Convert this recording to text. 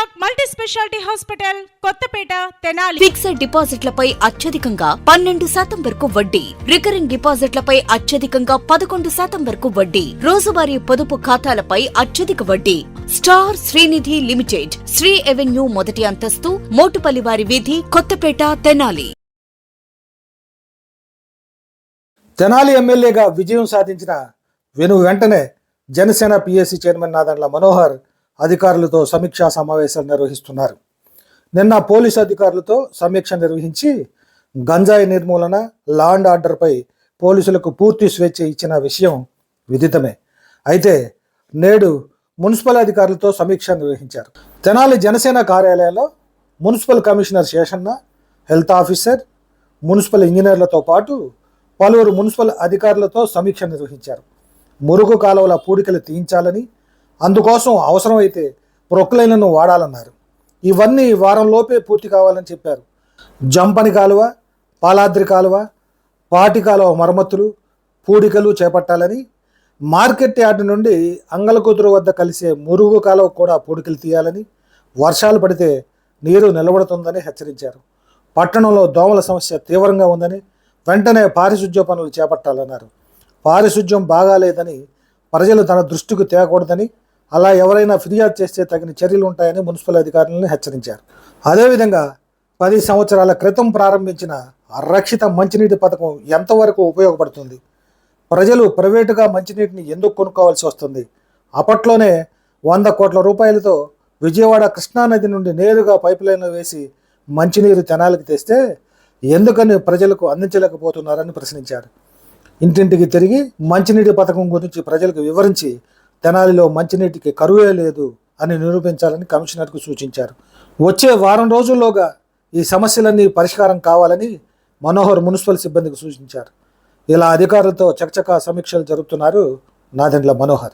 Cardiac multi speciality hospital Kothapeta Tenali. Fixed డిపాజిట్లపై అత్యధికంగా పన్నెండు శాతం వరకు వడ్డీ. రికరింగ్ డిపాజిట్లపై అత్యధికంగా పదకొండు శాతం వరకు వడ్డీ. రోజువారీ పొదుపు ఖాతాలపై అత్యధిక వడ్డీ. Star Srinidhi limited Sri avenue మొదటి అంతస్తు మోటుపల్లివారి వీధి కొత్తపేట తెనాలి. తెనాలి ఎమ్మెల్యేగా విజయం సాధించిన వెను వెంటనే జనసేన పిఎస్సి చైర్మన్ నాదండ్ల మనోహర్ అధికారులతో సమీక్షా సమావేశాలు నిర్వహిస్తున్నారు. నిన్న పోలీసు అధికారులతో సమీక్ష నిర్వహించి గంజాయి నిర్మూలన లాండ్ ఆర్డర్పై పోలీసులకు పూర్తి స్వేచ్ఛ ఇచ్చిన విషయం విదితమే. అయితే నేడు మున్సిపల్ అధికారులతో సమీక్ష నిర్వహించారు. తెనాలి జనసేన కార్యాలయంలో municipal commissioner Seshanna health officer municipal ఇంజనీర్లతో పాటు పలువురు మున్సిపల్ అధికారులతో సమీక్ష నిర్వహించారు. మురుగు కాలువల పూడికలు తీయించాలని అందుకోసం అవసరమైతే ప్రొక్లైన్లను వాడాలన్నారు. ఇవన్నీ వారంలోపే పూర్తి కావాలని చెప్పారు. జంపని కాలువ పాలాద్రి కాలువ పాటి కాలువ మరమ్మతులు పూడికలు చేపట్టాలని మార్కెట్ యార్డ్ నుండి అంగలకుదురు వద్ద కలిసే మురుగు కాలువ కూడా పూడికలు తీయాలని వర్షాలు పడితే నీరు నిలబడుతుందని హెచ్చరించారు. పట్టణంలో దోమల సమస్య తీవ్రంగా ఉందని వెంటనే పారిశుధ్య పనులు చేపట్టాలన్నారు. పారిశుధ్యం బాగాలేదని ప్రజలు తన దృష్టికి తేకూడదని అలా ఎవరైనా ఫిర్యాదు చేస్తే తగిన చర్యలు ఉంటాయని మున్సిపల్ అధికారులను హెచ్చరించారు. అదేవిధంగా పది సంవత్సరాల క్రితం ప్రారంభించిన రక్షిత మంచినీటి పథకం ఎంతవరకు ఉపయోగపడుతుంది? ప్రజలు ప్రైవేటుగా మంచినీటిని ఎందుకు కొనుక్కోవాల్సి వస్తుంది? అప్పట్లోనే వంద కోట్ల రూపాయలతో విజయవాడ కృష్ణానది నుండి నేరుగా పైప్ వేసి మంచినీరు తెనాలికి తెస్తే ఎందుకని ప్రజలకు అందించలేకపోతున్నారని ప్రశ్నించారు. ఇంటింటికి తిరిగి మంచినీటి పథకం గురించి ప్రజలకు వివరించి తెనాలిలో మంచినీటికి కరువే లేదు అని నిరూపించాలని కమిషనర్కు సూచించారు. వచ్చే వారం రోజుల్లోగా ఈ సమస్యలన్నీ పరిష్కారం కావాలని మనోహర్ మున్సిపల్ సిబ్బందికి సూచించారు. ఇలా అధికారులతో చకచకా సమీక్షలు జరుపుతున్నారు నాదెండ్ల మనోహర్.